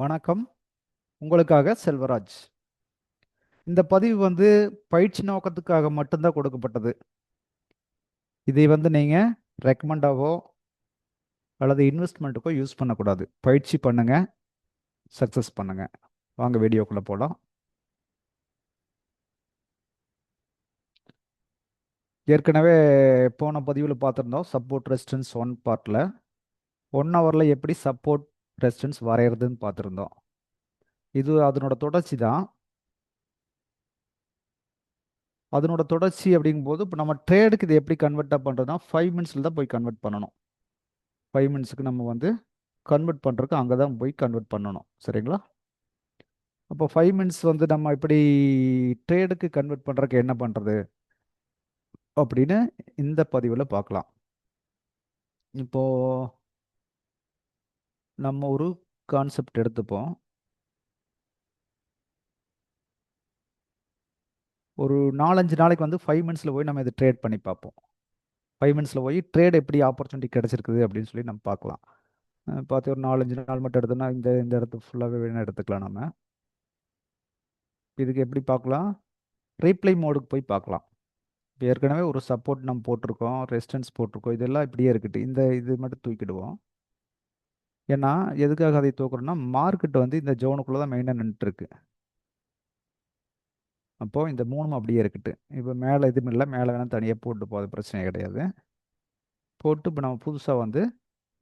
வணக்கம். உங்களுக்காக செல்வராஜ். இந்த பதிவு வந்து பயிற்சி நோக்கத்துக்காக மட்டும்தான் கொடுக்கப்பட்டது. இதை வந்து நீங்கள் ரெக்கமெண்டாவோ அல்லது இன்வெஸ்ட்மெண்ட்டுக்கோ யூஸ் பண்ணக்கூடாது. பயிற்சி பண்ணுங்கள் சக்ஸஸ் பண்ணுங்கள் வாங்க வீடியோக்குள்ளே போகலாம் ஏற்கனவே போன பதிவில் பார்த்துருந்தோம் சப்போர்ட் ரெசிஸ்டன்ஸ் ஒன் பார்ட்டில் ஒன் ஹவரில் எப்படி சப்போர்ட் ரெசிஸ்டன்ஸ் வரைகிறதுன்னு பார்த்துருந்தோம். இது அதனோட தொடர்ச்சி தான். அதனோட தொடர்ச்சி அப்படிங்கும்போது இப்போ நம்ம ட்ரேடுக்கு இது எப்படி கன்வெர்ட்டாக பண்ணுறதுனா ஃபைவ் மினிட்ஸில் தான் போய் கன்வெர்ட் பண்ணணும். ஃபைவ் மினிட்ஸுக்கு நம்ம வந்து கன்வெர்ட் பண்ணுறதுக்கு அங்கே தான் போய் கன்வெர்ட் பண்ணணும். சரிங்களா? அப்போ ஃபைவ் மினிட்ஸ் வந்து நம்ம இப்படி ட்ரேடுக்கு கன்வெர்ட் பண்ணுறதுக்கு என்ன பண்ணுறது அப்படின்னு இந்த பதிவில் பார்க்கலாம். இப்போது நம்ம ஒரு கான்செப்ட் எடுத்துப்போம். ஒரு நாலஞ்சு நாளைக்கு வந்து ஃபைவ் மினிட்ஸில் போய் நம்ம இதை ட்ரேட் பண்ணி பார்ப்போம். ஃபைவ் மினிட்ஸில் போய் ட்ரேட் எப்படி ஆப்பர்ச்சுனிட்டி கிடச்சிருக்குது அப்படின்னு சொல்லி நம்ம பார்க்கலாம். பார்த்து ஒரு நாலஞ்சு நாள் மட்டும் எடுத்தோம்னா இந்த இந்த இடத்து ஃபுல்லாகவே வேணும் எடுத்துக்கலாம் நம்ம இதுக்கு எப்படி பார்க்கலாம்? ரீப்ளை மோடுக்கு போய் பார்க்கலாம். இப்போ ஏற்கனவே ஒரு சப்போர்ட் நம்ம போட்டிருக்கோம் ரெசிஸ்டன்ஸ் போட்டிருக்கோம் இதெல்லாம் இப்படியே இருக்குது. இந்த இது மட்டும் தூக்கிடுவோம். ஏன்னா எதுக்காக அதை தூக்குறோம்னா மார்க்கெட் வந்து இந்த ஜோனுக்குள்ளே தான் மெயினாக நின்றுட்டுருக்கு அப்போது இந்த மூணும் அப்படியே இருக்கட்டு. இப்போ மேலே எதுவும் இல்லை. மேலே வேணால் தனியாக போட்டு போகிறது பிரச்சனை கிடையாது. போட்டு இப்போ நம்ம புதுசாக வந்து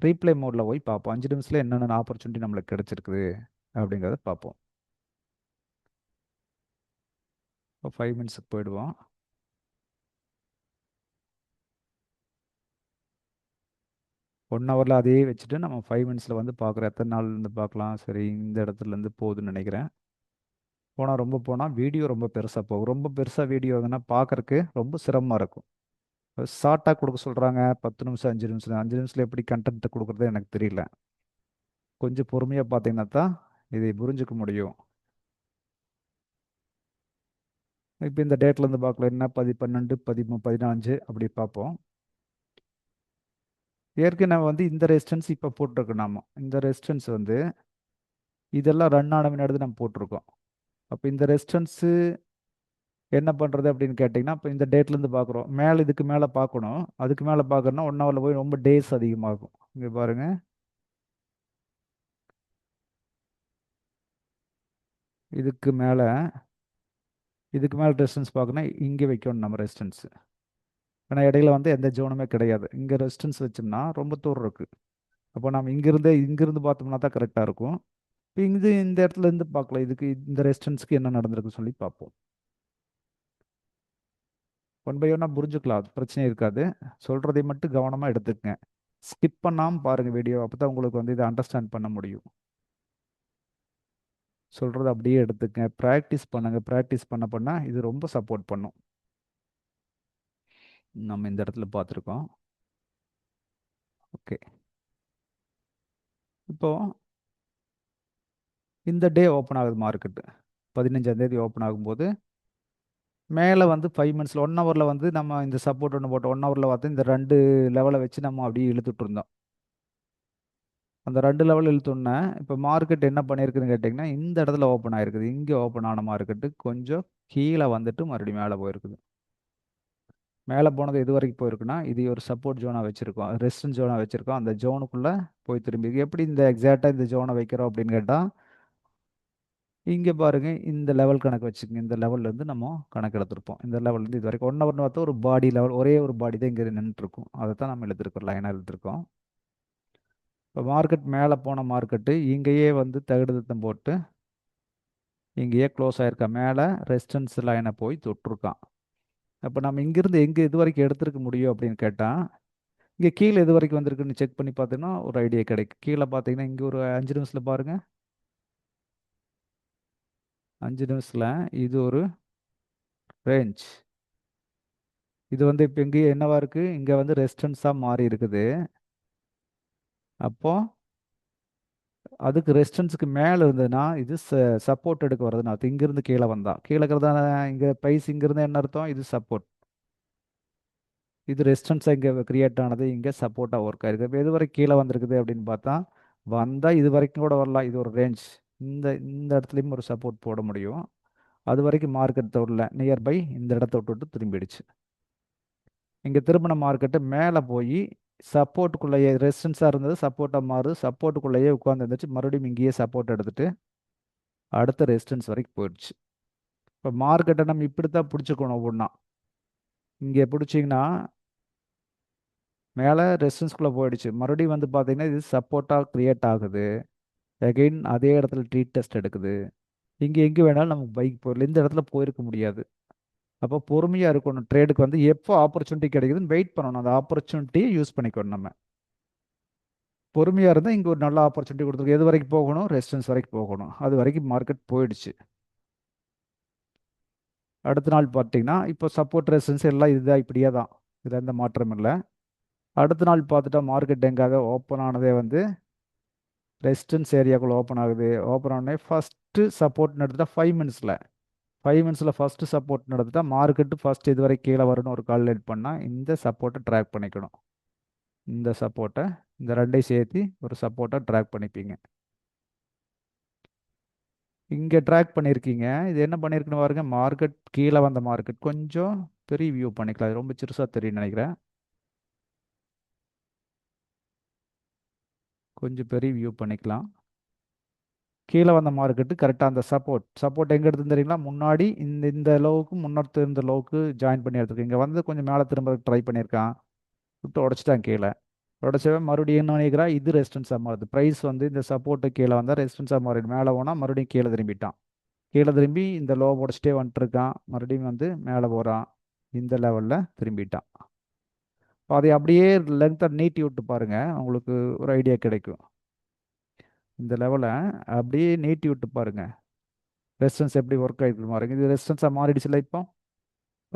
ரீப்ளே மோடில் போய் பார்ப்போம். அஞ்சு நிமிஷத்தில் என்னென்ன ஆப்பர்ச்சுனிட்டி நம்மளுக்கு கிடச்சிருக்குது அப்படிங்கிறத பார்ப்போம். இப்போ ஃபைவ் மினிட்ஸுக்கு போயிடுவோம். ஒன் ஹவரில் அதையே வச்சுட்டு நம்ம ஃபைவ் மினிட்ஸில் வந்து பார்க்குறோம் எத்தனை நாள்லேருந்து பார்க்கலாம் சரி இந்த இடத்துலேருந்து போகுதுன்னு நினைக்கிறேன். போனால் ரொம்ப போனால் வீடியோ ரொம்ப பெருசாக போகும். ரொம்ப பெருசாக வீடியோ எதுனா பார்க்குறக்கு ரொம்ப சிரமமாக இருக்கும். ஷார்ட்டாக கொடுக்க சொல்கிறாங்க பத்து நிமிஷம் அஞ்சு நிமிஷம். அஞ்சு நிமிஷத்தில் எப்படி கண்டென்ட்டை கொடுக்குறது எனக்கு தெரியல. கொஞ்சம் பொறுமையாக பார்த்தீங்கன்னா தான் இதை புரிஞ்சுக்க முடியும். இப்போ இந்த டேட்லேருந்து பார்க்கல என்ன? பதி பன்னெண்டு பதிமூ பதினஞ்சு அப்படி பார்ப்போம். ஏற்கனவே வந்து இந்த ரெசிஸ்டன்ஸ் இப்போ போட்டிருக்கோம் நாம. இந்த ரெசிஸ்டன்ஸ் வந்து இதெல்லாம் ரன் ஆன முன்னாடி நம்ம போட்டிருக்கோம். அப்போ இந்த ரெசிஸ்டன்ஸு என்ன பண்ணுறது அப்படின்னு கேட்டிங்கன்னா இப்போ இந்த டேட்லேருந்து பார்க்குறோம் மேலே இதுக்கு மேலே பார்க்கணும் அதுக்கு மேலே பார்க்கணுன்னா ஒன் ஹவரில் போய் ரொம்ப டேஸ் அதிகமாகும். இங்கே பாருங்கள் இதுக்கு மேலே இதுக்கு மேலே ரெசிஸ்டன்ஸ் பார்க்கணும் இங்கே வைக்கணும் நம்ம ரெசிஸ்டன்ஸு ஏன்னா இடையில வந்து எந்த ஜோனுமே கிடையாது. இங்கே ரெஸ்டன்ஸ் வச்சோம்னா ரொம்ப தூரம் இருக்குது அப்போ நம்ம இங்கேருந்தே இங்கேருந்து பார்த்தோம்னா தான் கரெக்டாக இருக்கும். இப்போ இது இந்த இடத்துல இருந்து பார்க்கலாம். இதுக்கு இந்த ரெஸ்டன்ஸ்க்கு என்ன நடந்திருக்கு சொல்லி பார்ப்போம். ஒன் பை ஒன்னாக புரிஞ்சுக்கலாம். பிரச்சனை இருக்காது. சொல்கிறதை மட்டும் கவனமாக எடுத்துக்கங்க. ஸ்கிப் பண்ணாமல் பாருங்கள் வீடியோ அப்போ தான் உங்களுக்கு வந்து இதை அண்டர்ஸ்டாண்ட் பண்ண முடியும். சொல்கிறத அப்படியே எடுத்துக்கங்க. ப்ராக்டிஸ் பண்ணுங்கள் ப்ராக்டிஸ் பண்ண பண்ணால் இது ரொம்ப சப்போர்ட் பண்ணும். நம்ம இந்த இடத்துல பார்த்துருக்கோம். ஓகே இப்போ இந்த டே ஓப்பன் ஆகுது மார்க்கெட்டு பதினஞ்சாந்தேதி ஓப்பன் ஆகும்போது மேலே வந்து ஃபைவ் மினிட்ஸில் ஒன் ஹவரில் வந்து நம்ம இந்த சப்போர்ட் ஒன்று போட்டோம் ஒன் ஹவரில் பார்த்து இந்த ரெண்டு லெவலை வச்சு நம்ம அப்படியே இழுத்துட்டு இருந்தோம். அந்த ரெண்டு லெவல் இழுத்தோன்னே இப்போ மார்க்கெட் என்ன பண்ணியிருக்குன்னு கேட்டிங்கன்னா இந்த இடத்துல ஓப்பன் ஆகிருக்குது இங்கே ஓப்பன் ஆன மார்க்கெட்டு கொஞ்சம் கீழே வந்துட்டு மறுபடியும் மேலே போயிருக்குது. மேலே போனது எது வரைக்கும் போயிருக்குன்னா இது ஒரு சப்போர்ட் ஜோனாக வச்சுருக்கோம். ரெஸ்டன் ஜோனாக வச்சுருக்கோம். அந்த ஜோனுக்குள்ளே போய் திரும்பி. எப்படி இந்த எக்ஸாக்டாக இந்த ஜோனை வைக்கிறோம் அப்படின்னு கேட்டால் இங்கே பாருங்கள் இந்த லெவல் கணக்கு வச்சுக்கோங்க. இந்த லெவல்லேருந்து நம்ம கணக்கு எடுத்திருப்போம். இந்த லெவல்லேருந்து இது வரைக்கும் ஒன் ஹவர்னு பார்த்தா ஒரு பாடி லெவல் ஒரே ஒரு பாடி தான் இங்கே நின்றுருக்கும் அதை தான் நம்ம எழுதிருக்கோம் லைனாக எழுதிருக்கோம் இப்போ மார்க்கெட் மேலே போன மார்க்கெட்டு இங்கேயே வந்து தகுடுதத்தம் போட்டு இங்கேயே க்ளோஸ் ஆகிருக்கா மேலே ரெசிஸ்டன்ஸ் லைனை போய் தொட்டிருக்கான். அப்போ நம்ம இங்கேருந்து எங்கே இது வரைக்கும் எடுத்துருக்க முடியும் அப்படின்னு கேட்டால் இங்கே கீழே எது வரைக்கும் வந்திருக்குன்னு செக் பண்ணி பார்த்தீங்கன்னா ஒரு ஐடியா கிடைக்கும். கீழே பார்த்தீங்கன்னா இங்கே ஒரு அஞ்சு நிமிஷத்தில் பாருங்கள் அஞ்சு நிமிஷத்தில் இது ஒரு ரேஞ்ச் இது வந்து இப்போ இங்கே என்னவா இருக்குது இங்கே வந்து ரெசிஸ்டன்ஸாக மாறி இருக்குது. அப்போது அதுக்கு ரெஸ்டன்ஸுக்கு மேலே இருந்ததுன்னா இது சப்போர்ட் எடுக்க வருதுன்னா அது இங்கேருந்து கீழே வந்தால் கீழே இருக்கிறதா இங்கே பைஸ் இங்கேருந்து என்ன அர்த்தம்? இது சப்போர்ட் இது ரெஸ்டன்ஸாக இங்கே கிரியேட் ஆனது இங்கே சப்போர்ட்டாக ஒர்க் ஆயிருக்கு இப்போ எது வரைக்கும் கீழே வந்திருக்குது அப்படின்னு பார்த்தா வந்தால் இது வரைக்கும் கூட வரலாம். இது ஒரு ரேஞ்ச் இந்த இந்த இடத்துலையும் ஒரு சப்போர்ட் போட முடியும். அது வரைக்கும் மார்க்கெட் தவிரல நியர்பை இந்த இடத்த விட்டுட்டு திரும்பிடுச்சு. இங்கே திரும்பின மார்க்கெட்டு மேலே போய் சப்போர்ட்டுக்குள்ளேயே ரெசிஸ்டன்ஸாக இருந்தது சப்போர்ட்டாக மாறுது. சப்போர்ட்டுக்குள்ளேயே உட்காந்து இருந்துச்சு மறுபடியும் இங்கேயே சப்போர்ட் எடுத்துகிட்டு அடுத்த ரெசிஸ்டன்ஸ் வரைக்கும் போயிடுச்சு. இப்போ மார்க்கெட்டை நம்ம இப்படி தான் பிடிச்சிக்கணும் ஒவ்வொன்றா இங்கே பிடிச்சிங்கன்னா மேலே ரெசிஸ்டன்ஸ்குள்ளே போயிடுச்சு. மறுபடியும் வந்து பார்த்தீங்கன்னா இது சப்போர்ட்டாக க்ரியேட் ஆகுது. அகெயின் அதே இடத்துல ட்ரீட் டெஸ்ட் எடுக்குது. இங்கே எங்கே வேணாலும் நமக்கு பைக் போயிடல இந்த இடத்துல போயிருக்க முடியாது. அப்போ பொறுமையாக இருக்கணும். ட்ரேடுக்கு வந்து எப்போ ஆப்பர்ச்சுனிட்டி கிடைக்குதுன்னு வெயிட் பண்ணணும். அந்த ஆப்பர்ச்சுனிட்டியை யூஸ் பண்ணிக்கணும் நம்ம. பொறுமையாக இருந்தால் இங்கே ஒரு நல்ல ஆப்பர்ச்சுனிட்டி கொடுத்துருக்கு எது வரைக்கும் போகணும்? ரெசிஸ்டன்ஸ் வரைக்கும் போகணும். அது வரைக்கும் மார்க்கெட் போயிடுச்சு. அடுத்த நாள் பார்த்தீங்கன்னா இப்போ சப்போர்ட் ரெசிஸ்டன்ஸ் எல்லாம் இதுதான் இப்படியே தான். இதில் எந்த மாற்றம் இல்லை. அடுத்த நாள் பார்த்துட்டா மார்க்கெட் எங்காக ஓப்பன் ஆனதே வந்து ரெசிஸ்டன்ஸ் ஏரியாக்குள்ளே ஓப்பன் ஆகுது. ஓப்பன் ஆனே ஃபஸ்ட்டு சப்போர்ட்னு எடுத்துட்டா ஃபைவ் மினிட்ஸில் ஃபைவ் மினிட்ஸில் ஃபஸ்ட்டு சப்போர்ட் எடுத்துட்டா மார்க்கெட்டு ஃபஸ்ட் இது வரை கீழே வரும்னு ஒரு கால்குலேட் பண்ணால் இந்த சப்போர்ட்டை ட்ராக் பண்ணிக்கணும். இந்த சப்போர்ட்டை இந்த ரெண்டையும் சேர்த்து ஒரு சப்போர்ட்டை ட்ராக் பண்ணிப்பீங்க. இங்கே ட்ராக் பண்ணியிருக்கீங்க இது என்ன பண்ணியிருக்குன்னு பாருங்க மார்க்கெட் கீழே வந்த மார்க்கெட் கொஞ்சம் பெரிய வியூ பண்ணிக்கலாம். இது ரொம்ப சிறுசாக தெரியும் நினைக்கிறேன். கொஞ்சம் பெரிய வியூ பண்ணிக்கலாம். கீழே வந்த மார்க்கெட்டு கரெக்டாக அந்த சப்போர்ட் சப்போர்ட் எங்கே எடுத்து தெரியுங்களா? முன்னாடி இந்த இந்த லோவுக்கு முன்னோர்த்து இருந்த லோவுக்கு ஜாயின் பண்ணி எடுத்துருக்கு இங்கே வந்து கொஞ்சம் மேலே திரும்ப ட்ரை பண்ணியிருக்கான். விட்டு உடச்சிட்டான் கீழே. உடச்சவே மறுபடியும் என்ன நினைக்கிறா இது ரெசிஸ்டன்ஸாக மாறுது. ப்ரைஸ் வந்து இந்த சப்போர்ட்டு கீழே வந்தால் ரெசிஸ்டன்ஸாக மாறிடும் மேலே போனால் மறுபடியும் கீழே திரும்பிட்டான். கீழே திரும்பி இந்த லோ உடச்சிட்டே வந்துட்டுருக்கான். மறுபடியும் வந்து மேலே போகிறான் இந்த லெவலில் திரும்பிட்டான். அதை அப்படியே லென்த்தை நீட்டி விட்டு பாருங்கள் உங்களுக்கு ஒரு ஐடியா கிடைக்கும். இந்த லெவலை அப்படியே நீட்டி விட்டு பாருங்க. ரெசிஸ்டன்ஸ் எப்படி ஒர்க் ஆகிட்டு பாருங்க. இது ரெசிஸ்டன்ஸாக மாறிடுச்சுல இப்போ?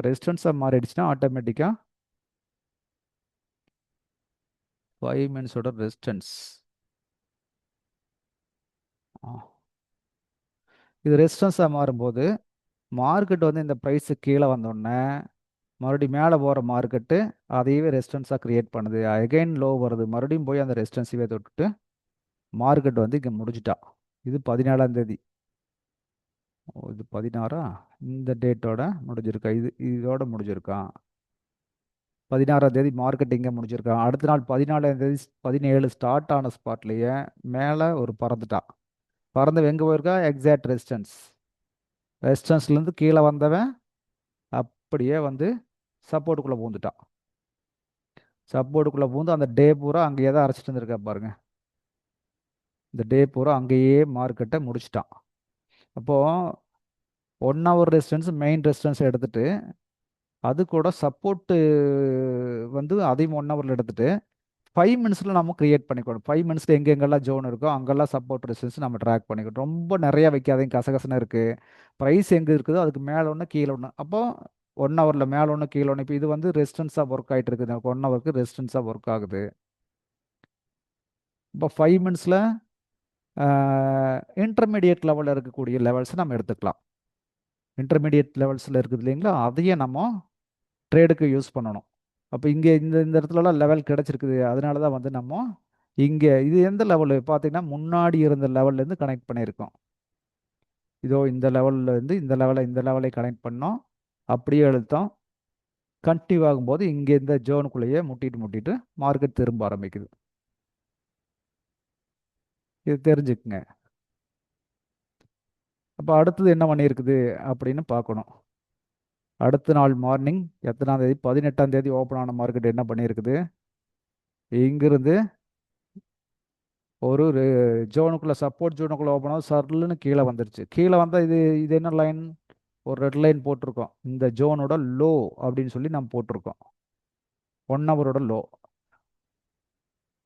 ரெசிஸ்டன்ஸாக மாறிடுச்சுன்னா ஆட்டோமேட்டிக்காக ஃபைவ் மினிட்ஸோட ரெசிஸ்டன்ஸ் இது ரெசிஸ்டன்ஸாக மாறும்போது மார்க்கெட் வந்து இந்த ப்ரைஸு கீழே வந்தோடனே மறுபடியும் மேலே போகிற மார்க்கெட்டு அதையவே ரெசிஸ்டன்ஸாக க்ரியேட் பண்ணுது. அகைன் லோ வருது. மறுபடியும் போய் அந்த ரெசிஸ்டன்ஸையே தொட்டுட்டு மார்க்கெட் வந்து இங்கே முடிஞ்சிட்டா. இது பதினேழாம் தேதி. ஓ இது பதினாறா? இந்த டேட்டோட முடிஞ்சிருக்கா? இது இதோட முடிஞ்சிருக்கான் பதினாறாம் தேதி மார்க்கெட் இங்கே முடிஞ்சிருக்கான் அடுத்த நாள் பதினாலாம் தேதி பதினேழு ஸ்டார்ட் ஆன ஸ்பாட்லேயே மேலே ஒரு பறந்துட்டான் பறந்து எங்கே போயிருக்கா? எக்ஸாக்ட் ரெசிஸ்டன்ஸ் ரெசிஸ்டன்ஸ்லேருந்து கீழே வந்தவன் அப்படியே வந்து சப்போர்ட்டுக்குள்ளே பூந்துட்டான் சப்போர்ட்டுக்குள்ளே பூந்து அந்த டே பூரா அங்கேயே தான் அரைச்சிட்டு இருந்திருக்கா பாருங்கள் இந்த டே பூரா அங்கேயே மார்க்கெட்டை முடிச்சிட்டான். அப்போது one hour resistance main resistance எடுத்துட்டு அது கூட சப்போர்ட்டு வந்து அதையும் ஒன் ஹவரில் எடுத்துட்டு ஃபைவ் மினிட்ஸில் நம்ம க்ரியேட் பண்ணிக்கணும். ஃபைவ் மினிட்ஸில் எங்கெங்கெல்லாம் ஜோன் இருக்கோ அங்கெல்லாம் சப்போர்ட் ரெசிஸ்டன்ஸ் நம்ம ட்ராக் பண்ணிக்கணும். ரொம்ப நிறையா வைக்காதையும் கசகசன்னு இருக்குது ப்ரைஸ் எங்கே இருக்குதோ அதுக்கு மேலே ஒன்று கீழே ஒன்று அப்போ ஒன் ஹவரில் மேலே ஒன்று கீழே ஒன்று இப்போ இது வந்து ரெசிஸ்டன்ஸாக ஒர்க் ஆகிட்டு இருக்குது. ஒன் ஹவருக்கு ரெசிஸ்டன்ஸாக ஒர்க் ஆகுது. இப்போ ஃபைவ் மினிட்ஸில் இன்டர்மீடியட் லெவலில் இருக்கக்கூடிய லெவல்ஸை நம்ம எடுத்துக்கலாம். இன்டர்மீடியட் லெவல்ஸில் இருக்குது இல்லைங்களா? அதையே நம்ம ட்ரேடுக்கு யூஸ் பண்ணணும். அப்போ இங்கே இந்த இந்த இடத்துலலாம் லெவல் கிடச்சிருக்குது. அதனால தான் வந்து நம்ம இங்கே இது எந்த லெவலு பார்த்தீங்கன்னா முன்னாடி இருந்த லெவல்லேருந்து கனெக்ட் பண்ணியிருக்கோம். இதோ இந்த லெவல்லேருந்து இந்த லெவலை இந்த லெவலை கனெக்ட் பண்ணோம். அப்படியே எழுத்தோம் கண்டினியூ ஆகும்போது இங்கே இந்த ஜோனுக்குள்ளேயே முட்டிட்டு முட்டிட்டு மார்க்கெட் திரும்ப ஆரம்பிக்குது. இது தெரிஞ்சுக்குங்க. அப்போ அடுத்தது என்ன பண்ணியிருக்குது அப்படின்னு பார்க்கணும். அடுத்த நாள் மார்னிங் எத்தனாம் தேதி? பதினெட்டாம் தேதி ஓப்பன் ஆன மார்க்கெட் என்ன பண்ணியிருக்குது? இங்கிருந்து ஒரு ஜோனுக்குள்ளே சப்போர்ட் ஜோனுக்குள்ளே ஓப்பன் ஆகும் சர்லுன்னு கீழே வந்துருச்சு. கீழே வந்தால் இது இது என்ன லைன் ஒரு ரெட் லைன் போட்டிருக்கோம். இந்த ஜோனோட லோ அப்படின்னு சொல்லி நம்ம போட்டிருக்கோம். ஒன் ஹவரோட லோ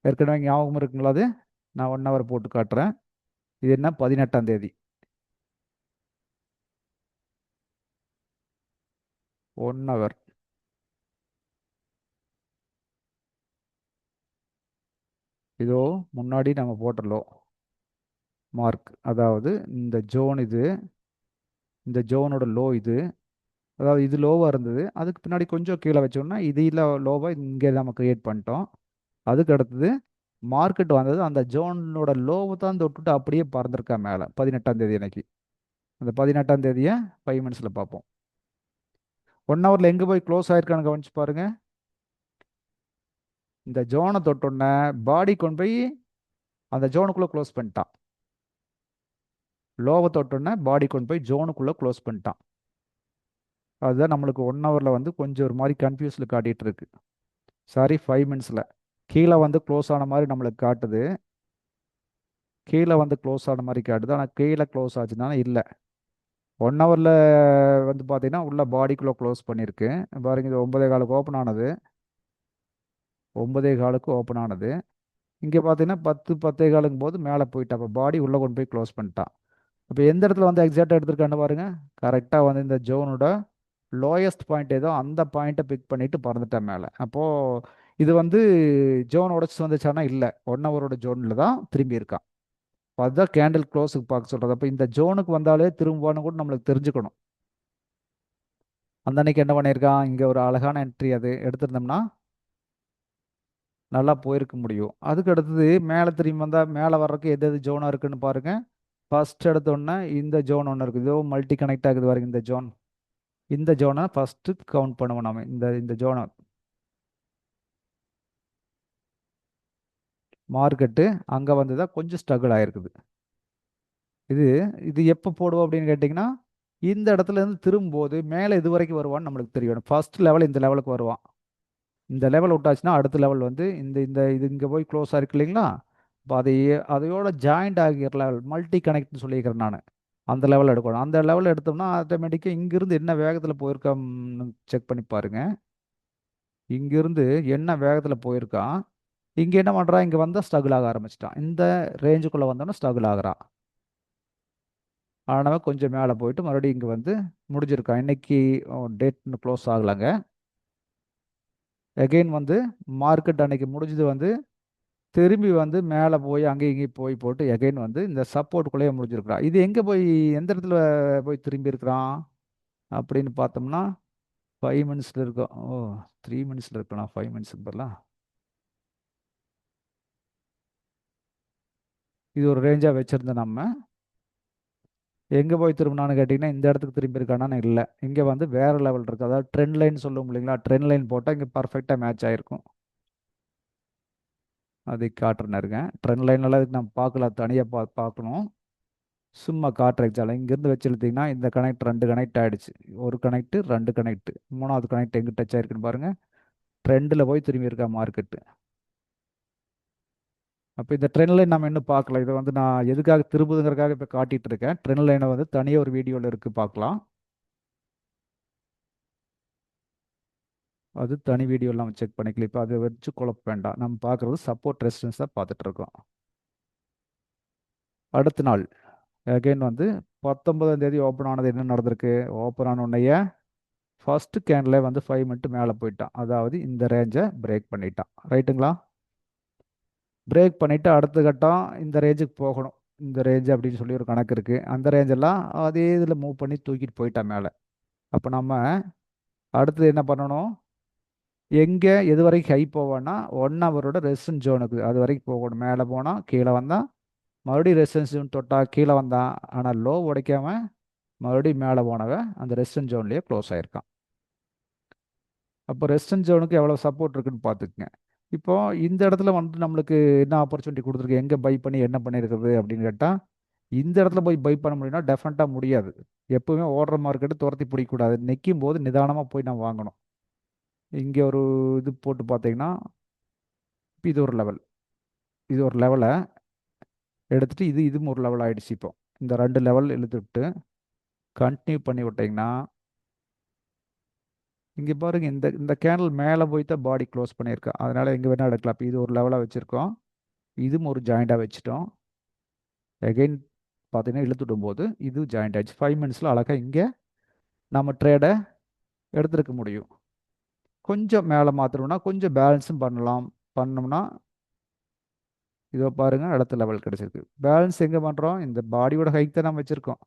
ஏற்கனவே ஞாபகம் இருக்குங்களா அது? நான் ஒன் ஹவர் போட்டு காட்டுறேன். இது என்ன? பதினெட்டாம் தேதி. ஒன் ஹவர் இதோ முன்னாடி நம்ம போட்டுடலோ மார்க் அதாவது இந்த ஜோன் இது இந்த ஜோனோட லோ இது. அதாவது இது லோவாக இருந்தது. அதுக்கு பின்னாடி கொஞ்சம் கீழே வச்சோம்னா இதில் லோவாக இங்கே நம்ம க்ரியேட் பண்ணிட்டோம். அதுக்கு அடுத்தது மார்க்கெட் வந்தது. அந்த ஜோனோட லோவை தான் தொட்டுட்டு அப்படியே பறந்துருக்கா மேலே. பதினெட்டாம் தேதி அன்னைக்கு. அந்த பதினெட்டாம் தேதியை ஃபைவ் மினிட்ஸில் பார்ப்போம். ஒன் ஹவரில் எங்கே போய் க்ளோஸ் ஆயிருக்கான்னு கவனிச்சு பாருங்க. இந்த ஜோனை தொட்டோன்னே பாடி கொண்டு போய் அந்த ஜோனுக்குள்ளே க்ளோஸ் பண்ணிட்டான். லோவை தொட்டோன்னே பாடி கொண்டு போய் ஜோனுக்குள்ளே க்ளோஸ் பண்ணிட்டான். அதுதான் நம்மளுக்கு ஒன் ஹவரில் வந்து கொஞ்சம் ஒரு மாதிரி கன்ஃபியூஸில் காட்டிகிட்டு இருக்கு. சாரி ஃபைவ் மினிட்ஸில் கீழே வந்து க்ளோஸ் ஆன மாதிரி நம்மளுக்கு காட்டுது. கீழே வந்து க்ளோஸ் ஆன மாதிரி காட்டுது. ஆனால் கீழே க்ளோஸ் ஆச்சுன்னா இல்லை. ஒன் ஹவரில் வந்து பார்த்தீங்கன்னா உள்ளே பாடிக்குள்ளே க்ளோஸ் பண்ணியிருக்கு பாருங்க இது ஒன்பதே காலுக்கு ஓப்பன் ஆனது. ஒன்பதே காலுக்கு ஓப்பன் ஆனது. இங்கே பார்த்தீங்கன்னா பத்து பத்தே காலுக்கும் போது மேலே போயிட்டா. அப்போ பாடி உள்ளே கொண்டு போய் க்ளோஸ் பண்ணிட்டான் அப்போ எந்த இடத்துல வந்து எக்ஸாக்டாக எடுத்திருக்கான்னு பாருங்கள் கரெக்டாக வந்து இந்த ஜோனோட லோயஸ்ட் பாயிண்ட் ஏதோ அந்த பாயிண்ட்டை பிக் பண்ணிவிட்டு பறந்துட்டேன் மேலே. அப்போது இது வந்து ஜோன் உடச்சி வந்துச்சானா இல்லை. ஒன் ஹவரோட ஜோனில் தான் திரும்பி இருக்கான். அப்போ அதுதான் கேண்டில் க்ளோஸுக்கு பார்க்க சொல்கிறது அப்போ இந்த ஜோனுக்கு வந்தாலே திரும்புவான்னு கூட நம்மளுக்கு தெரிஞ்சுக்கணும். அந்த அன்னைக்கு என்ன பண்ணியிருக்கான்? இங்கே ஒரு அழகான என்ட்ரி அது எடுத்திருந்தோம்னா நல்லா போயிருக்க முடியும். அதுக்கு அடுத்தது மேலே திரும்பி வந்தால் மேலே வர்றதுக்கு எது எது ஜோனாக இருக்குன்னு பாருங்கள் ஃபர்ஸ்ட் எடுத்தோன்னே இந்த ஜோன் ஒன்று இருக்குது. இதோ மல்டி கனெக்ட் ஆகுது பாருங்க இந்த ஜோன். இந்த ஜோனை ஃபஸ்ட்டு கவுண்ட் பண்ணுவோம் நம்ம இந்த இந்த ஜோனை. மார்க்கெட்டு அங்கே வந்து தான் கொஞ்சம் ஸ்ட்ரகிள் ஆகிருக்குது இது இது எப்போ போடுவோம் அப்படின்னு கேட்டிங்கன்னா இந்த இடத்துல இருந்து திரும்பும்போது மேலே இது வரைக்கும் வருவான்னு நம்மளுக்கு தெரியணும் ஃபர்ஸ்ட் லெவல் இந்த லெவலுக்கு வருவான். இந்த லெவல் விட்டாச்சுன்னா அடுத்த லெவல் வந்து இந்த இந்த இது இங்கே போய் க்ளோஸ் ஆயிருக்கு இல்லைங்களா? இப்போ அதை அதையோட ஜாயிண்ட் ஆகிற லெவல் மல்டி கனெக்ட்னு சொல்லியிருக்கிறேன் நான். அந்த லெவல் எடுக்கணும். அந்த லெவல் எடுத்தோம்னா ஆட்டோமேட்டிக்காக இங்கேருந்து என்ன வேகத்தில் போயிருக்கான்னு செக் பண்ணி பாருங்க. இங்கேருந்து என்ன வேகத்தில் போயிருக்கான்? இங்கே என்ன பண்ணுறான் இங்கே வந்தால் ஸ்ட்ரகிள் ஆக ஆரம்பிச்சிட்டான் இந்த ரேஞ்சுக்குள்ளே வந்தோன்னா ஸ்ட்ரகிள் ஆகிறான் ஆனால் கொஞ்சம் மேலே போயிட்டு மறுபடியும் இங்கே வந்து முடிஞ்சிருக்கான் இன்னைக்கு டேட்னு க்ளோஸ் ஆகலைங்க. எகெயின் வந்து மார்க்கெட் அன்னைக்கு முடிஞ்சது வந்து திரும்பி வந்து மேலே போய் அங்கேயும் இங்கேயும் போய் போட்டு எகைன் வந்து இந்த சப்போர்ட்டுக்குள்ளேயே முடிஞ்சிருக்கிறான் இது எங்கே போய் எந்த இடத்துல போய் திரும்பி இருக்கிறான் அப்படின்னு பார்த்தோம்னா ஃபைவ் மினிட்ஸில் இருக்கும் ஓ த்ரீ மினிட்ஸில் இருக்கலாம். ஃபைவ் மினிட்ஸுக்கு பதிலாக இது ஒரு ரேஞ்சாக வச்சுருந்தோம் நம்ம. எங்கே போய் திரும்பினான்னு கேட்டிங்கன்னா இந்த இடத்துக்கு திரும்பி இருக்கானா இல்லை. இங்கே வந்து வேறு லெவல் இருக்குது அதாவது ட்ரெண்ட் லைன் சொல்லுவோம் இல்லைங்களா? ட்ரெண்ட் லைன் போட்டால் இங்கே பர்ஃபெக்டாக மேட்ச் ஆகிருக்கும் அது காட்டுறேன்னு இருக்கேன் ட்ரெண்ட் லைன்லாம் இதுக்கு நம்ம பார்க்கல தனியாக பா பார்க்கணும். சும்மா காட்டுற எக்ஸாம் இங்கேருந்து வச்சுருத்தீங்கன்னா இந்த கனெக்ட் ரெண்டு கனெக்ட் ஆகிடுச்சு ஒரு கனெக்ட்டு ரெண்டு கனெக்ட்டு மூணாவது கனெக்ட் எங்கே டச் ஆகிருக்குன்னு பாருங்கள் ட்ரெண்டில் போய் திரும்பி இருக்கா மார்க்கெட்டு அப்போ இந்த ட்ரெண்ட் லைன் நம்ம இன்னும் பார்க்கல. இதை வந்து நான் எதுக்காக திரும்புதுங்கிறதுக்காக இப்போ காட்டிகிட்டு இருக்கேன். ட்ரெண்ட் லைனை வந்து தனியாக ஒரு வீடியோவில் இருக்குது பார்க்கலாம். அது தனி வீடியோவில் நம்ம செக் பண்ணிக்கலாம் இப்போ அதை வச்சு குழப்ப வேண்டாம். நம்ம பார்க்குறது சப்போர்ட் ரெசிஸ்டன்ஸ் தான் பார்த்துட்ருக்கோம் அடுத்த நாள் அகைன் வந்து பத்தொன்பதாம் தேதி ஓப்பன் ஆனது என்ன நடந்திருக்கு? ஓப்பன் ஆன உடனே ஃபஸ்ட்டு கேண்டில் வந்து ஃபைவ் மினிட் மேலே போயிட்டான். அதாவது இந்த ரேஞ்சை பிரேக் பண்ணிட்டான். ரைட்டுங்களா பிரேக் பண்ணிவிட்டு அடுத்த கட்டம் இந்த ரேஞ்சுக்கு போகணும். இந்த ரேஞ்சு அப்படின்னு சொல்லி ஒரு கணக்கு இருக்குது அந்த ரேஞ்செல்லாம் அதே இதில் மூவ் பண்ணி தூக்கிட்டு போயிட்டான் மேலே. அப்போ நம்ம அடுத்தது என்ன பண்ணணும்? எங்கே எது வரைக்கும் ஹை போவோன்னா ஒன் ஹவரோட ரெசிஸ்டன்ஸ் ஜோனுக்கு அது வரைக்கும் போகணும். மேலே போனால் கீழே வந்தால் மறுபடியும் ரெசிஸ்டன்ஸ் ஜோன் தொட்டால் கீழே வந்தான் ஆனால் லோ உடைக்காம மறுபடியும் மேலே போனவன் அந்த ரெசிஸ்டன்ஸ் ஜோன்லேயே க்ளோஸ் ஆகிருக்கான் அப்போ ரெஸ்டன் ஜோனுக்கு எவ்வளோ சப்போர்ட் இருக்குன்னு பார்த்துக்குங்க. இப்போ இந்த இடத்துல வந்து நம்மளுக்கு என்ன ஆப்பர்ச்சுனிட்டி கொடுத்துருக்கு? எங்கே பை பண்ணி என்ன பண்ணியிருக்குது அப்படின்னு கேட்டால் இந்த இடத்துல போய் பை பண்ண முடியும்னா டெஃபினட்டாக முடியாது. எப்போவுமே ஓடுற மார்க்கெட்டு துரத்தி பிடிக்கக்கூடாது. நிற்கும் போது நிதானமாக போய் நான் வாங்கணும். இங்கே ஒரு இது போட்டு பார்த்தீங்கன்னா இது ஒரு லெவல் இது ஒரு லெவலை எடுத்துகிட்டு இது இதுவும் ஒரு லெவல் ஆகிடுச்சு இப்போ. இந்த ரெண்டு லெவல் இழுத்து விட்டு கண்டினியூ பண்ணி விட்டிங்கன்னா இங்கே பாருங்க இந்த இந்த கேண்டில் மேலே போய் தான் பாடி க்ளோஸ் பண்ணியிருக்கா அதனால் எங்கே வேணால் எடுக்கலாம். இப்போ இது ஒரு லெவலாக வச்சுருக்கோம். இதுவும் ஒரு ஜாயிண்டாக வச்சுட்டோம். எகைன் பார்த்தீங்கன்னா இழுத்துட்டும் போது இது ஜாயிண்ட் ஆச்சு ஃபைவ் மினிட்ஸில் அழகாக இங்கே நம்ம ட்ரேடை எடுத்துருக்க முடியும். கொஞ்சம் மேலே மாற்றணும்னா கொஞ்சம் பேலன்ஸும் பண்ணலாம். பண்ணோம்னா இதோ பாருங்கள் அடுத்த லெவல் கிடச்சிருக்கு. பேலன்ஸ் எங்கே பண்ணுறோம் இந்த பாடியோட ஹைக் தான் நம்ம வச்சுருக்கோம்.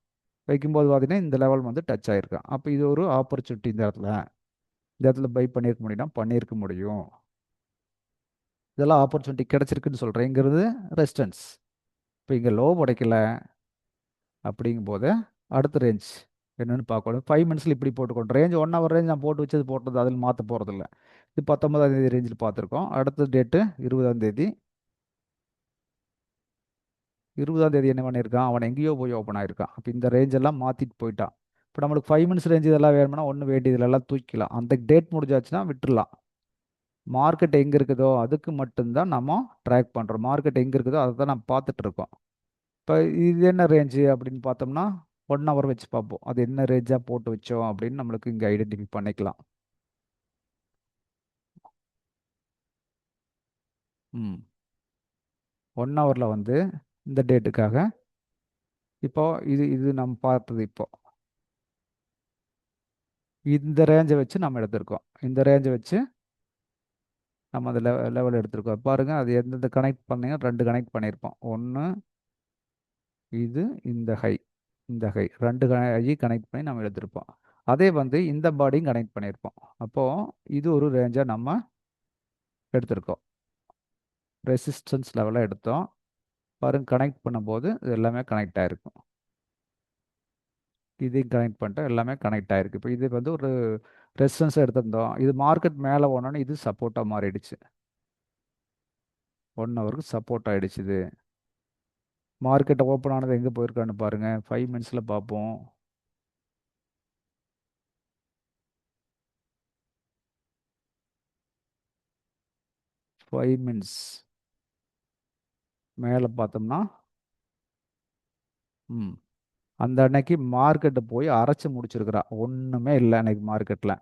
வைக்கும்போது பார்த்தீங்கன்னா இந்த லெவல் வந்து டச் ஆகிருக்கோம் அப்போ இது ஒரு ஆப்பர்ச்சுனிட்டி இந்த இடத்துல. இந்த இடத்துல பை பண்ணியிருக்க முடியும்னா பண்ணியிருக்க முடியும். இதெல்லாம் ஆப்பர்ச்சுனிட்டி கிடச்சிருக்குன்னு சொல்கிறேங்கிறது ரெஸ்டன்ஸ் ரெசிஸ்டன்ஸ் இப்போ இங்கே லோ உடைக்கல அப்படிங்கும்போது அடுத்த ரேஞ்ச் என்னென்னு பார்க்கணும். ஃபைவ் மினிட்ஸில் இப்படி போட்டுக்கணும். ரேஞ்ச் ஒன் ஹவர் ரேஞ்ச் நான் போட்டு வச்சது போட்டது அதில் மாற்ற போகிறதில்ல இது பத்தொன்பதாம் தேதி ரேஞ்சில் பார்த்துருக்கோம். அடுத்த டேட்டு இருபதாம் தேதி. இருபதாம் தேதி என்ன பண்ணியிருக்கான்? அவன் எங்கேயோ போய் ஓப்பன் ஆகிருக்கான் அப்போ இந்த ரேஞ்செல்லாம் மாற்றிட்டு போயிட்டான். இப்போ நம்மளுக்கு ஃபைவ் மினிட்ஸ் ரேஞ்ச் இதெல்லாம் வேணும்னா ஒன்று வேண்டியதில்லை இதிலெல்லாம் தூக்கிக்கலாம். அந்த டேட் முடிஞ்சாச்சுன்னா விட்டுடலாம் மார்க்கெட் எங்கே இருக்குதோ அதுக்கு மட்டும்தான் நம்ம ட்ராக் பண்ணுறோம் மார்க்கெட் எங்கே இருக்குதோ அதை தான் நம்ம பார்த்துட்ருக்கோம் இப்போ இது என்ன ரேஞ்சு அப்படின்னு பார்த்தோம்னா ஒன் ஹவர் வச்சு பார்ப்போம். அது என்ன ரேஞ்சாக போட்டு வச்சோம் அப்படின்னு நம்மளுக்கு இங்கே ஐடென்டிஃபை பண்ணிக்கலாம். ம். ஒன் ஹவரில் வந்து இந்த டேட்டுக்காக இப்போ இது இது நம்ம பார்த்தது இப்போது இந்த ரேஞ்சை வச்சு நம்ம எடுத்திருக்கோம். இந்த ரேஞ்சை வச்சு நம்ம அந்த லெவல் லெவல் எடுத்திருக்கோம். பாருங்கள் அது எந்தெந்த கனெக்ட் பண்ணீங்கன்னா ரெண்டு கனெக்ட் பண்ணியிருப்போம். ஒன்று இது இந்த ஹை இந்த ஹை ரெண்டு ஹை கனெக்ட் பண்ணி நம்ம எடுத்திருப்போம். அதே வந்து இந்த பாடியும் கனெக்ட் பண்ணியிருப்போம். அப்போது இது ஒரு ரேஞ்சாக நம்ம எடுத்திருக்கோம். ரெசிஸ்டன்ஸ் லெவலாக எடுத்தோம். பாருங்க கனெக்ட் பண்ணும்போது இது எல்லாமே கனெக்ட் ஆகிருக்கும் இதையும் கனெக்ட் பண்ணிட்டோம். எல்லாமே கனெக்ட் ஆகிருக்கு இப்போ இது வந்து ஒரு ரெசிஸ்டன்ஸ் எடுத்திருந்தோம். இது மார்க்கெட் மேலே போனோன்னே இது சப்போர்ட்டாக மாறிடுச்சு. ஒன் ஹவருக்கு சப்போர்ட் ஆகிடுச்சு இது. மார்க்கெட்டை ஓப்பன் ஆனது எங்கே போயிருக்கான்னு பாருங்கள் ஃபைவ் மினிட்ஸில் பார்ப்போம். ஃபைவ் மினிட்ஸ் மேலே பார்த்தோம்னா ம். அந்த அன்னைக்கு மார்க்கெட்டு போய் அரைச்சி முடிச்சிருக்கிறா. ஒன்றுமே இல்லை அன்னைக்கு மார்க்கெட்டில்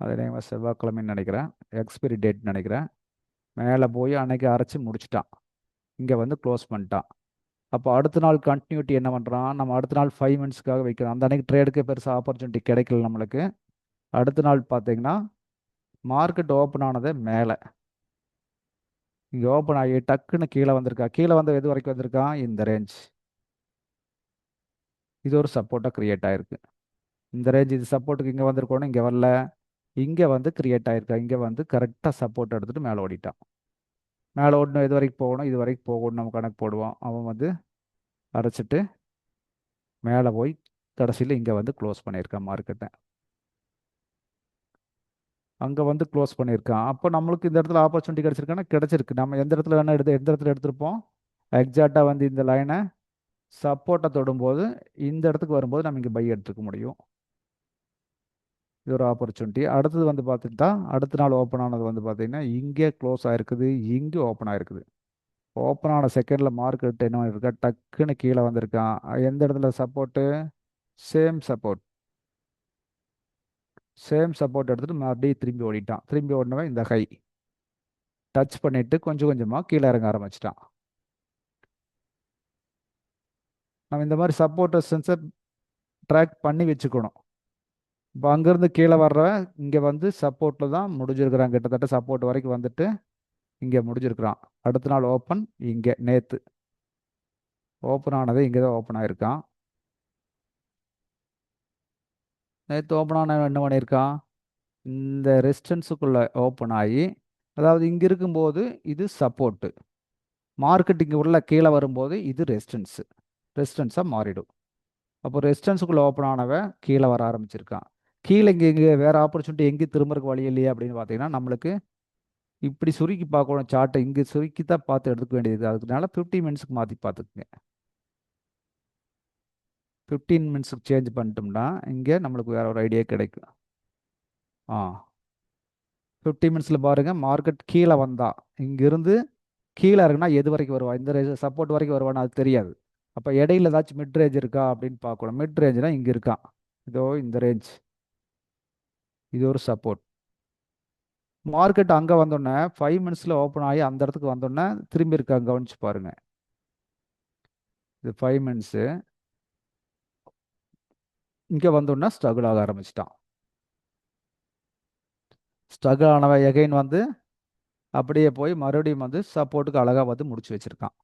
அது நேம் செவ்வாய்க்கிழமைன்னு நினைக்கிறேன். எக்ஸ்பிரி டேட் நினைக்கிறேன். மேலே போய் அன்னைக்கு அரைச்சி முடிச்சிட்டான். இங்கே வந்து க்ளோஸ் பண்ணிட்டான். அப்போ அடுத்த நாள் கண்டினியூட்டி என்ன பண்ணுறான் நம்ம அடுத்த நாள் ஃபைவ் மினிட்ஸ்க்காக வைக்கிறோம் அந்த அன்னைக்கு ட்ரேடுக்கு பெருசாக ஆப்பர்ச்சுனிட்டி கிடைக்கல நம்மளுக்கு. அடுத்த நாள் பார்த்தீங்கன்னா மார்க்கெட் ஓப்பன் ஆனது மேலே. இங்கே ஓப்பன் ஆகி டக்குன்னு கீழே வந்திருக்கா. கீழே வந்த எது வரைக்கும் வந்திருக்கான் இந்த ரேஞ்ச் இது ஒரு சப்போர்ட்டாக க்ரியேட் ஆகிருக்கு இந்த ரேஞ்ச் இது சப்போர்ட்டுக்கு இங்கே வந்திருக்கோன்னு இங்கே வரல. இங்கே வந்து க்ரியேட் ஆகிருக்கா இங்கே வந்து கரெக்டாக சப்போர்ட் எடுத்துகிட்டு மேலே ஓடிட்டான். மேலே ஓடணும் இது வரைக்கும் போகணும் இது வரைக்கும் போகணும் நம்ம கணக்கு போடுவோம் அவன் வந்து அடைச்சிட்டு மேலே போய் கடைசியில் இங்கே வந்து க்ளோஸ் பண்ணியிருக்கான் மார்க்கெட்டை அங்கே வந்து க்ளோஸ் பண்ணியிருக்கான். அப்போ நம்மளுக்கு இந்த இடத்துல ஆப்பர்ச்சுனிட்டி கிடச்சிருக்கான்னா கிடச்சிருக்கு. நம்ம எந்த இடத்துல வேணால் எடுத்து எந்த இடத்துல எடுத்திருப்போம்? எக்ஸாக்டாக வந்து இந்த லைனை சப்போர்ட்டை தொடும்போது இந்த இடத்துக்கு வரும்போது நம்ம இங்கே பை எடுத்துக்க முடியும். இது ஒரு ஆப்பர்ச்சுனிட்டி அடுத்தது வந்து பார்த்துட்டா அடுத்த நாள் ஓப்பன் ஆனது வந்து பார்த்தீங்கன்னா இங்கே க்ளோஸ் ஆகிருக்குது இங்கே ஓப்பன் ஆகிருக்குது ஓப்பன் ஆன செகண்டில் மார்க்கெட் என்ன இருக்கா டக்குன்னு கீழே வந்திருக்கான். எந்த இடத்துல support same support same support எடுத்துகிட்டு மறுபடியும் திரும்பி ஓடிட்டான். திரும்பி ஓடினவன் இந்த ஹை டச் பண்ணிவிட்டு கொஞ்சம் கொஞ்சமாக கீழே இறங்க ஆரம்பிச்சிட்டான். நம்ம இந்த மாதிரி சப்போர்ட் சென்சர் ட்ராக் பண்ணி வச்சுக்கணும். இப்போ அங்கேருந்து கீழே வர்ற இங்கே வந்து சப்போர்ட்டில் தான் முடிஞ்சிருக்கிறான். கிட்டத்தட்ட சப்போர்ட் வரைக்கும் வந்துட்டு இங்கே முடிஞ்சிருக்கிறான். அடுத்த நாள் ஓப்பன் இங்கே நேற்று ஓப்பன் ஆனது இங்கே தான் ஓப்பன் ஆகிருக்கான் நேற்று ஓப்பன் ஆன என்ன பண்ணியிருக்கான்? இந்த ரெசிஸ்டன்ஸுக்குள்ளே ஓப்பன் ஆகி அதாவது இங்கே இருக்கும்போது இது சப்போர்ட்டு மார்க்கெட் இங்கே உள்ள கீழே வரும்போது இது ரெசிஸ்டன்ஸு ரெசிஸ்டன்ஸாக மாறிடும். அப்போ ரெசிஸ்டன்ஸுக்குள்ளே ஓப்பன் ஆனவன் கீழே வர ஆரம்பிச்சிருக்கான். கீழே இங்கே இங்கே வேறு ஆப்பர்ச்சுனிட்டி எங்கேயும் திரும்புறக்கு வழி இல்லையே அப்படின்னு பார்த்தீங்கன்னா நம்மளுக்கு இப்படி சுருக்கி பார்க்கணும் சார்ட்டை இங்கே சுருக்கி தான் பார்த்து எடுத்துக்க வேண்டியது. அதுக்குனால ஃபிஃப்டீன் மினிட்ஸ்க்கு மாற்றி பார்த்துக்குங்க. ஃபிஃப்டீன் மினிட்ஸுக்கு சேஞ்ச் பண்ணிட்டோம்னா இங்கே நம்மளுக்கு வேறு ஒரு ஐடியா கிடைக்கும். ஆ. ஃபிஃப்டீன் மினிட்ஸில் பாருங்கள் மார்க்கெட் கீழே வந்தால் இங்கேருந்து கீழே இருக்குன்னா எது வரைக்கும் வருவா? இந்த சப்போர்ட் வரைக்கும் வருவான்னு அது தெரியாது. அப்போ இடையில ஏதாச்சும் மிட் ரேஞ்ச் இருக்கா அப்படின்னு பார்க்கணும். மிட் ரேஞ்சுனா இங்கே இருக்கான் இதோ இந்த ரேஞ்ச் இது ஒரு சப்போர்ட் மார்க்கெட் அங்கே வந்தோடனே ஃபைவ் மினிட்ஸில் ஓப்பன் ஆகி அந்த இடத்துக்கு வந்தோடனே திரும்பி இருக்காங்க கவனிச்சு பாருங்க. இது ஃபைவ் மினிட்ஸு இங்கே வந்தோடனே ஸ்ட்ரகிள் ஆக ஆரம்பிச்சிட்டான். ஸ்ட்ரகிள் ஆனவன் எகைன் வந்து அப்படியே போய் மறுபடியும் வந்து சப்போர்ட்டுக்கு அழகாக வந்து முடிச்சு வச்சுருக்கான்.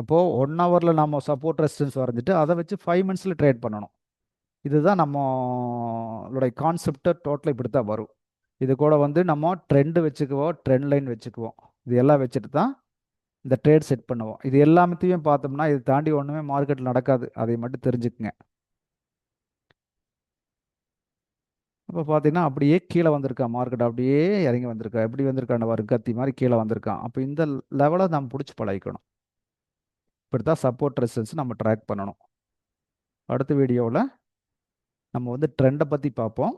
அப்போது ஒன் ஹவரில் நம்ம சப்போர்ட் ரெசிஸ்டன்ஸ் வரைஞ்சிட்டு அதை வச்சு ஃபைவ் மினிட்ஸில் ட்ரேட் பண்ணணும். இதுதான் நம்மளுடைய கான்செப்டை டோட்டலாக இப்படி தான் வரும். இது கூட வந்து நம்ம ட்ரெண்டு வச்சுக்குவோம் ட்ரெண்ட் லைன் வச்சுக்குவோம். இது எல்லாம் வச்சுட்டு தான் இந்த ட்ரேட் செட் பண்ணுவோம். இது எல்லாத்தையும் பார்த்தோம்னா இது தாண்டி ஒன்றுமே மார்க்கெட்டில் நடக்காது. அதை மட்டும் தெரிஞ்சுக்குங்க. அப்போ பார்த்தீங்கன்னா அப்படியே கீழே வந்திருக்கான் மார்க்கெட் அப்படியே இறங்கி வந்திருக்கா. எப்படி வந்திருக்கான்னு வரும் கத்தி மாதிரி கீழே வந்திருக்கான் அப்போ இந்த லெவலை நம்ம பிடிச்சி பழகிக்கணும். இப்படி தான் சப்போர்ட் ரெசிஸ்டன்ஸ் நம்ம ட்ராக் பண்ணணும். அடுத்த வீடியோவில் நம்ம வந்து ட்ரெண்டை பற்றி பார்ப்போம்.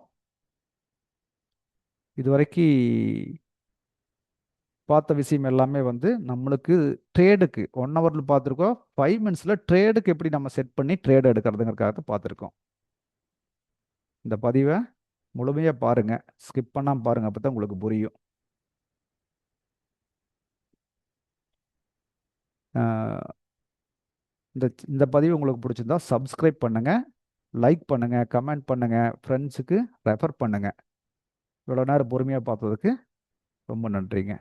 இது வரைக்கும் பார்த்த விஷயம் எல்லாமே வந்து நம்மளுக்கு ட்ரேடுக்கு ஒன் ஹவரில் பார்த்துருக்கோம். ஃபைவ் மினிட்ஸில் ட்ரேடுக்கு எப்படி நம்ம செட் பண்ணி ட்ரேடு எடுக்கிறதுங்கிறதுக்காக பார்த்துருக்கோம். இந்த பதிவை முழுமையாக பாருங்கள் ஸ்கிப் பண்ணாமல் பாருங்கள் அப்போ தான் உங்களுக்கு புரியும். இந்த இந்த பதிவு உங்களுக்கு பிடிச்சிருந்தா சப்ஸ்கிரைப் பண்ணுங்கள் லைக் பண்ணுங்கள் கமெண்ட் பண்ணுங்கள் ஃப்ரெண்ட்ஸுக்கு ரெஃபர் பண்ணுங்கள் இவ்வளோ நேரம் பொறுமையாக பார்த்ததுக்கு ரொம்ப நன்றிங்க.